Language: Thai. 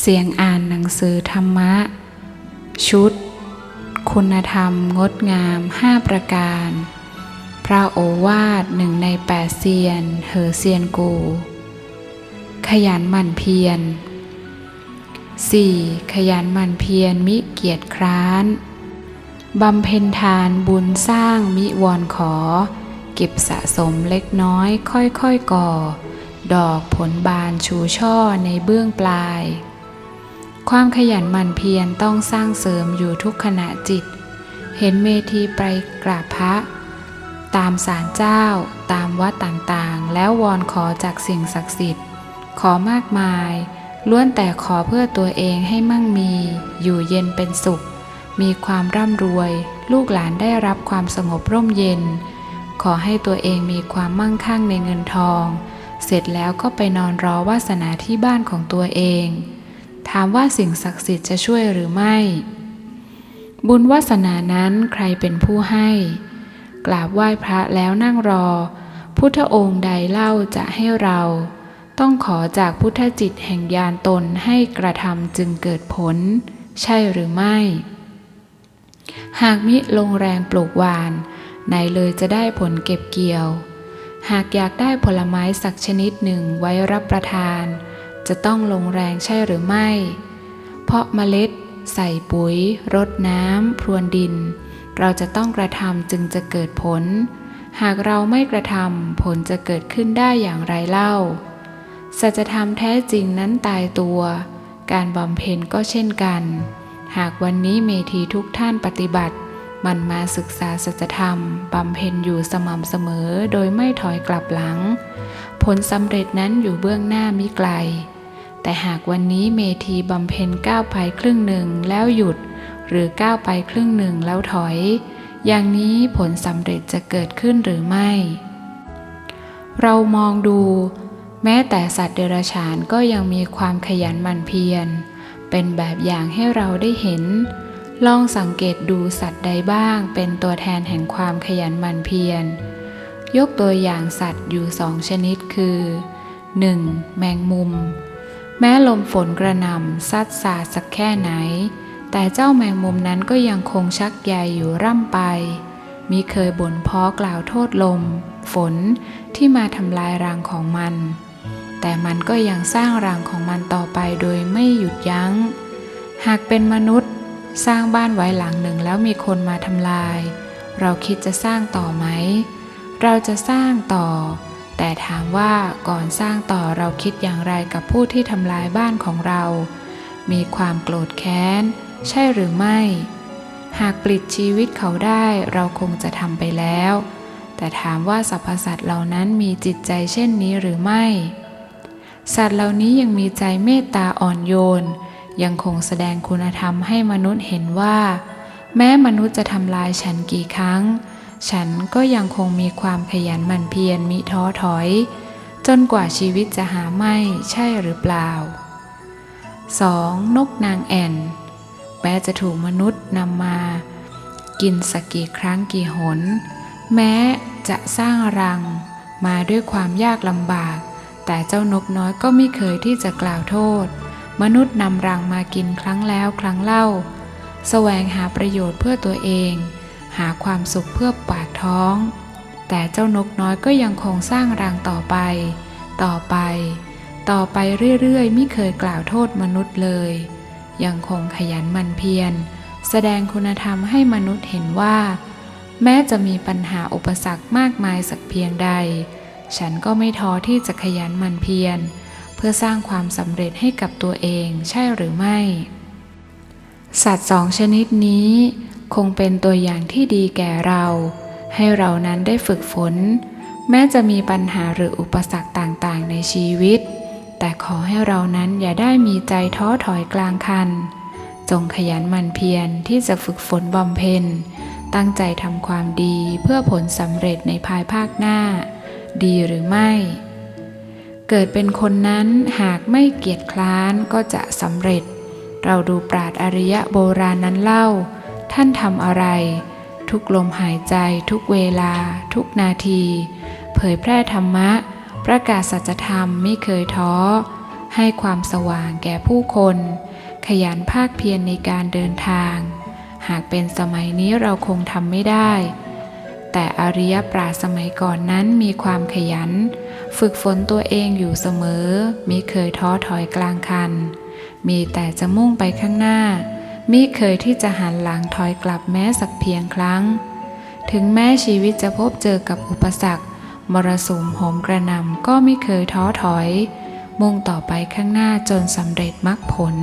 เสียงอ่านหนังสือธรรมะ ชุด คุณธรรมงดงามห้าประการ พระโอวาทหนึ่งในแปดเซียน เหอเซียนกู ขยันหมั่นเพียร 4. ขยันหมั่นเพียรมิเกียจคร้านบำเพ็ญทานบุญสร้างมิวรขอ เก็บสะสมเล็กน้อยค่อยๆก่อ ดอกผลบานชูช่อในเบื้องปลาย ความขยันหมั่นเพียรต้องสร้างเสริมอยู่ทุกขณะจิต เห็นเมธีไปกราบพระ ตามศาลเจ้า ตามวัดต่างๆ แล้ววอนขอจากสิ่งศักดิ์สิทธิ์ ขอมากมาย ล้วนแต่ขอเพื่อตัวเองให้มั่งมี อยู่เย็นเป็นสุข มีความร่ำรวย ลูกหลานได้รับความสงบร่มเย็น ขอให้ตัวเองมีความมั่งคั่งในเงินทอง เสร็จแล้วก็ไปนอนรอวาสนาที่บ้านของตัวเอง ถามว่าสิ่งศักดิ์สิทธิ์จะช่วยหรือไม่ บุญวาสนานั้นใครเป็นผู้ให้ กราบไหว้พระแล้วนั่งรอ พุทธองค์ใดเล่าจะให้เรา ต้องขอจากพุทธจิตแห่งญาณตนให้กระทำจึงเกิดผล ใช่หรือไม่ หากมิลงแรงปลูกหวานไหนเลยจะได้ผลเก็บเกี่ยว หากอยากได้ผลไม้สักชนิดหนึ่งไว้รับประทาน จะต้องลงแรงใช่หรือไม่ เพราะเมล็ด ใส่ปุ๋ย รดน้ำ พรวนดิน เราจะต้องกระทำจึงจะเกิดผล หากเราไม่กระทำผลจะเกิดขึ้นได้อย่างไรเล่า สัจธรรมแท้จริงนั้นตายตัว การบำเพ็ญก็เช่นกัน หากวันนี้เมธีทุกท่านปฏิบัติมันมาศึกษาสัจธรรมบำเพ็ญอยู่สม่ำเสมอโดยไม่ถอยกลับหลัง ผลสำเร็จนั้นอยู่เบื้องหน้ามิไกล แต่หากวันนี้เมธีบำเพ็ญก้าวไปครึ่งหนึ่งแล้วหยุด หรือก้าวไปครึ่งหนึ่งแล้วถอย อย่างนี้ผลสำเร็จจะเกิดขึ้นหรือไม่ เรามองดู แม้แต่สัตว์เดรัจฉานก็ยังมีความขยันหมั่นเพียร เป็นแบบอย่างให้เราได้เห็น ลองสังเกตดูสัตว์ใดบ้างเป็นตัวแทนแห่งความขยันหมั่นเพียร ยกตัวอย่างสัตว์อยู่สองชนิดคือ 1. แมงมุม แม้ลมฝนกระหน่ำซัดสาดสักแค่ไหน แต่เจ้าแมงมุมนั้นก็ยังคงชักใยอยู่ร่ำไปมีเคยบ่นพ้อกล่าวโทษลม ฝนที่มาทำลายรังของมัน แต่มันก็ยังสร้างรังของมันต่อไปโดยไม่หยุดยัง้ง หากเป็นมนุษย์สร้างบ้านไว้หลังหนึ่งแล้วมีคนมาทำลาย เราคิดจะสร้างต่อไหม เราจะสร้างต่อ แต่ถามว่าก่อนสร้างต่อเราคิดอย่างไรกับผู้ที่ทำลายบ้านของเรา มีความโกรธแค้น ใช่หรือไม่ หากปลิดชีวิตเขาได้เราคงจะทำไปแล้ว แต่ถามว่าสรรพสัตว์เหล่านั้นมีจิตใจเช่นนี้หรือไม่ สัตว์เหล่านี้ยังมีใจเมตตาอ่อนโยน ยังคงแสดงคุณธรรมให้มนุษย์เห็นว่า แม้มนุษย์จะทำลายฉันกี่ครั้ง ฉันก็ยังคงมีความขยันหมั่นเพียรมิท้อถอย จนกว่าชีวิตจะหาไม่ใช่หรือเปล่า 2. นกนางแอ่นแม้จะถูกมนุษย์นำมา กินสักกี่ครั้งกี่หน แม้จะสร้างรัง มาด้วยความยากลำบาก แต่เจ้านกน้อยก็ไม่เคยที่จะกล่าวโทษ มนุษย์นำรังมากินครั้งแล้วครั้งเล่า แสวงหาประโยชน์เพื่อตัวเอง หาความสุขเพื่อปากท้อง แต่เจ้านกน้อยก็ยังคงสร้างรังต่อไป ต่อไป ต่อไปเรื่อยๆ ไม่เคยกล่าวโทษมนุษย์เลย ยังคงขยันมันเพียร แสดงคุณธรรมให้มนุษย์เห็นว่า แม้จะมีปัญหาอุปสรรคมากมายสักเพียงใด ฉันก็ไม่ท้อที่จะขยันมันเพียร เพื่อสร้างความสำเร็จให้กับตัวเองใช่หรือไม่ สัตว์สองชนิดนี้ คงเป็นตัวอย่างที่ดีแก่เรา ให้เรานั้นได้ฝึกฝน แม้จะมีปัญหาหรืออุปสรรคต่างๆ ในชีวิต แต่ขอให้เรานั้นอย่าได้มีใจท้อถอยกลางคัน จงขยันหมั่นเพียรที่จะฝึกฝนบำเพ็ญ ตั้งใจทำความดีเพื่อผลสำเร็จในภายภาคหน้า ดีหรือไม่ เกิดเป็นคนนั้นหากไม่เกียจคร้านก็จะสำเร็จ เราดูปราดอริยะโบราณนั้นเล่า ท่านทำอะไร ทุกลมหายใจทุกเวลา ทุกนาที เผยแพร่ธรรมะ ประกาศสัจธรรมไม่เคยท้อ ให้ความสว่างแก่ผู้คน ขยันภาคเพียรในการเดินทาง หากเป็นสมัยนี้เราคงทำไม่ได้ แต่อริยปราสมัยก่อนนั้นมีความขยัน ฝึกฝนตัวเองอยู่เสมอมิเคยท้อถอยกลางคัน มีแต่จะมุ่งไปข้างหน้า มิเคยที่จะหันหลังถอยกลับแม้สักเพียงครั้ง ถึงแม้ชีวิตจะพบเจอกับอุปสรรค มรสุมโหมกระนำก็ไม่เคยท้อถอย มุ่งต่อไปข้างหน้าจนสำเร็จมรรคผล